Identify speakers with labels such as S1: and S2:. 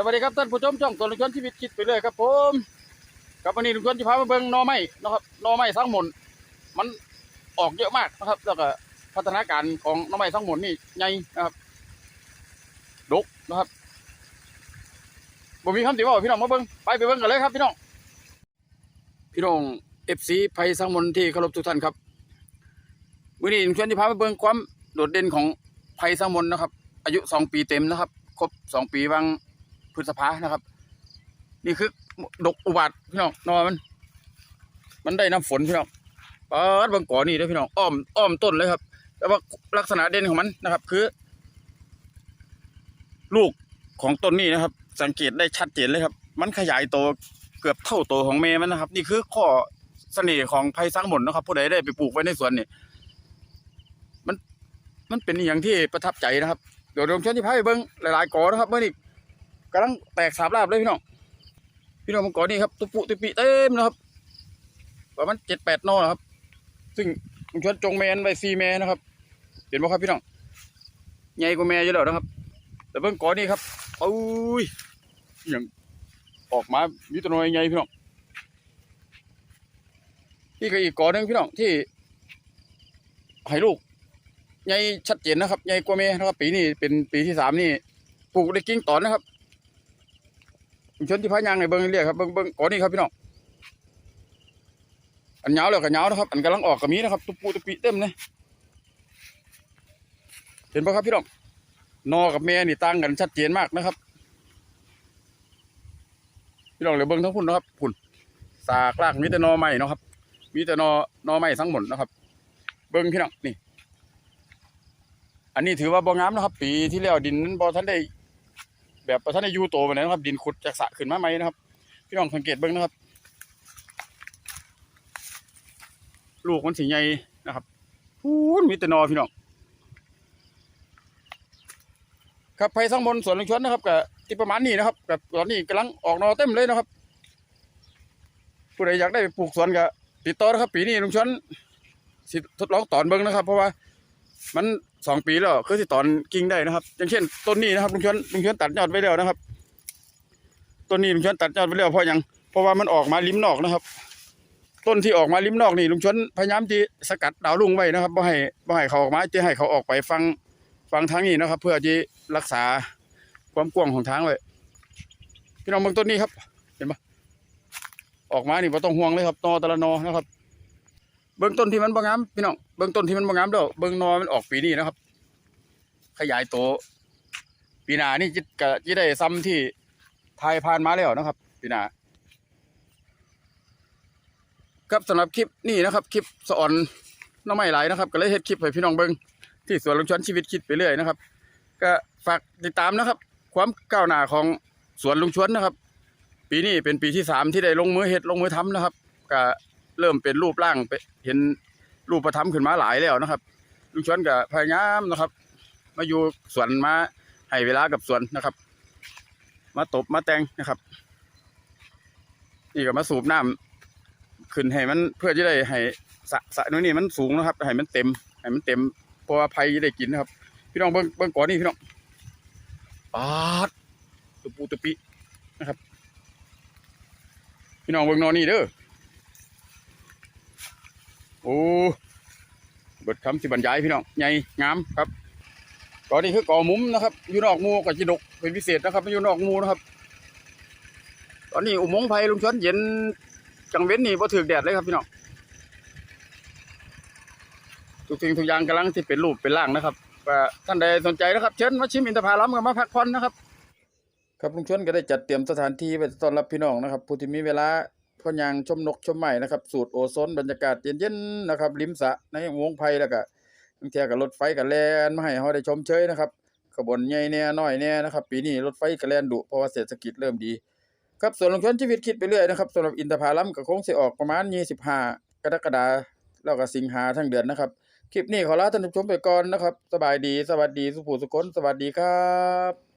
S1: สวัสดีครับท่านผู้ชมช่องตัวลุงชวนชีวิตคิดไปเลยครับผมครับวันนี้ลุงชวนจะพามาเบิ่งนอไม้นะครับนอไม้ทั้งหมดมันออกเยอะมากนะครับ แล้วก็พัฒนาการของนอไม้ทั้งหมดนี่ใหญ่นะครับดกนะครับบ่มีคำติว่าพี่น้องมาเบิ่งไปไปเบิ่งกันเลยครับพี่น้องพี่น้องเอฟซีไพสังมนที่เคารพทุกท่านครับวันนี้ลุงชวนจะพามาเบิ่งความโดดเด่นของไพสังมนนะครับ อายุสองปีเต็มนะครับ ครบสองปีบาง พฤษภานะครับ นี่คือดกอุบาทพี่น้องนอนมัน มันได้น้ำฝนพี่น้องปาดบางก่อนี่เด้พี่น้องอ้อมอ้อมต้นเลยครับ แต่ว่าลักษณะเด่นของมันนะครับ คือ ลูกของต้นนี้นะครับ สังเกตได้ชัดเจนเลยครับ มันขยายโตเกือบเท่าโตของเมย์มันนะครับ นี่คือข้อเสน่ห์ของไผ่สังหมนนะครับ ผู้ใดได้ไปปลูกไว้ในสวนนี่มันมันเป็นอย่างที่ประทับใจนะครับเดี๋ยวผมเชิญที่พาไปเบิ้งหลายๆกอนะครับเมื่อนี้ กำลังแตกสาบลาบเลยพี่น้องพี่น้องมังกรนี่ครับตุปุตุปิเต็มนะครับประมาณเจ็ดแปดนอนะครับ ซึ่งมเชิญจงแมนไว้ซีแมนนะครับเห็นไหมครับพี่น้องใหญ่กว่าแม่เยอะแล้วนะครับ แต่เบิ้งกอนี่ครับโอ้ยอย่างออกมามีตัวน้อยใหญ่พี่น้องนี่ก็อีกกอหนึงพี่น้องที่ให้ลูกใหญ่ชัดเจนนะครับใหญ่กว่าเมนะครับ ปีนี้เป็นปีที่สามนี่ปลูกได้กิ่งตอนนะครับ ชนที่พายางในเบิ้งเรียกครับเบิ้งเบิ้งก่อนนี่ครับพี่น้องอันยาวแล้วก็ยาวนะครับ อันกำลังออกก็มีนะครับ ตุปูตุปีเต็มเลยเห็นปะครับพี่น้องนอกับแม่นี่ต่างกันชัดเจนมากนะครับ พี่น้องเดี๋ยเบิ้งทั้งพุ่นนะครับพุ่นสากลากมีแต่นอใหม่นะครับ มีแต่นอนอใหม่ทั้งหมดนะครับ เบิ้งพี่น้องนี่ อันนี้ถือว่าบ่งามนะครับ ปีที่แล้วดินนั้นบ่ทันได้ แบบบ่ทันได้อยู่โตไปนใดนะครับ ดินขุดจากสะขึ้นมาใหมนะครับ พี่น้องสังเกตเบิ่งนะครับ ลูกมันสีใหญ่นะครับพูนมีแต่นอพี่น้องครับไปทั้งบนสวนลุงชวนนะครับกับที่ประมาณนี้นะครับกับตอนนี้กำลังออกนอเต็มเลยนะครับผู้ใดอยากได้ไปปลูกสวนก็ติดต่อนะครับ ปีนี้ลุงชวนสิทดลองตอนเบิ่งนะครับ เพราะว่ามัน สองปีแล้วคือที่ตอนกิ่งได้นะครับ อย่างเช่นต้นนี้นะครับลุงชวนลุงชวนตัดยอดไว้แล้วนะครับต้นนี้ลุงชวนตัดยอดไว้แล้วเพราะยังเพราะว่ามันออกมาริมนอกนะครับ ต้นที่ออกมาริมนอกนี่ลุงชวนพยายามที่สกัดดาวรุ่งไว้นะครับบ่ให้บ่ให้เขาออกมาจะให้เขาออกไปฟังฟังทางนี้นะครับ เพื่อที่รักษาความกว้างของทางไว้พี่น้องเบิ่งต้นนี้ครับ เห็นปะออกมานี่บ่ต้องห่วงเลยครับนอตะละนอนะครับ เบื้องต้นที่มันบ่งามพี่น้องเบื้องต้นที่มันบ่งามเด้อเบื้องนอมันออกปีนี้นะครับ ขยายโตปีหน้านี่จิตกะจิได้ซ้ำที่ทายผ่านมาแล้วนะครับปีหน้าครับสำหรับคลิปนี้นะครับ คลิปสอนน้องไม่ไหลนะครับ ก็เลยเฮ็ดคลิปให้พี่น้องเบิ่งที่สวนลุงชวนชีวิตคิดไปเรื่อยนะครับ ก็ฝากติดตามนะครับ ความก้าวหน้าของสวนลุงชวนนะครับ ปีนี้เป็นปีที่สามที่ได้ลงมือเฮ็ดลงมือทำนะครับก็ เริ่มเป็นรูปร่างไปเห็นรูปประทับขึ้นมาหลายแล้วนะครับลุงชวนกับพยายามนะครับ มาอยู่สวนมาให้เวลากับสวนนะครับ มาตบมาแต่งนะครับนี่ก็มาสูบน้ำขึ้นให้มันเพื่อจะได้ให้สระสะนู้นนี่มันสูงนะครับให้มันเต็มให้มันเต็มเพราะว่าภัยจะได้กินนะครับ พี่น้องเบิ้งเบิ้งก่อนนี่พี่น้องปาดตุปูตุปินะครับ พี่น้องเบิ้งนอนนี่เด้อ อ้เบิดคำสิบรรยายพี่น้องใหญ่งามครับก่อนนี้คือก่อมุ้มนะครับอยู่นอกมูกับจีดกเป็นพิเศษนะครับไม่อยู่นอกมูนะครับ ตอนนี้อุโมงค์ไฟลุงชนเย็นจังเว้นนี่พอถือแดดเลยครับพี่น้องทุกสิ่งทุกอย่างกำลังที่เป็นรูปเป็นร่างนะครับท่านใดสนใจนะครับ เชิญมาชิมอินทผลัมกับมาพักผ่อนนะครับ ครับลุงชนก็ได้จัดเตรียมสถานที่ไว้ต้อนรับพี่น้องนะครับผู้ที่มีเวลา พ่อยางชมนกชมไม้นะครับ สูตรโอโซนบรรยากาศเย็นๆนะครับริมสะในวงไผ่แล้วก็บางเทีกับรถไฟกับแลนมาให้เฮาได้ชมเชยนะครับขบวนใหญ่แน่น้อยแน่นะครับ ปีนี้รถไฟก็แลนดุเพราะว่าเศรษฐกิจเริ่มดีครับส่วนลงทุนชีวิตคิดไปเรื่อยนะครับสำหรับอินทผลัมก็คงเสิออกประมาณ 25 กรกฎาคมแล้วก็สิงหาทั้งเดือนนะครับ คลิปนี้ขอลาท่านผู้ชมไปก่อนนะครับ สบายดีสวัสดีสุภูสุคนสวัสดีครับ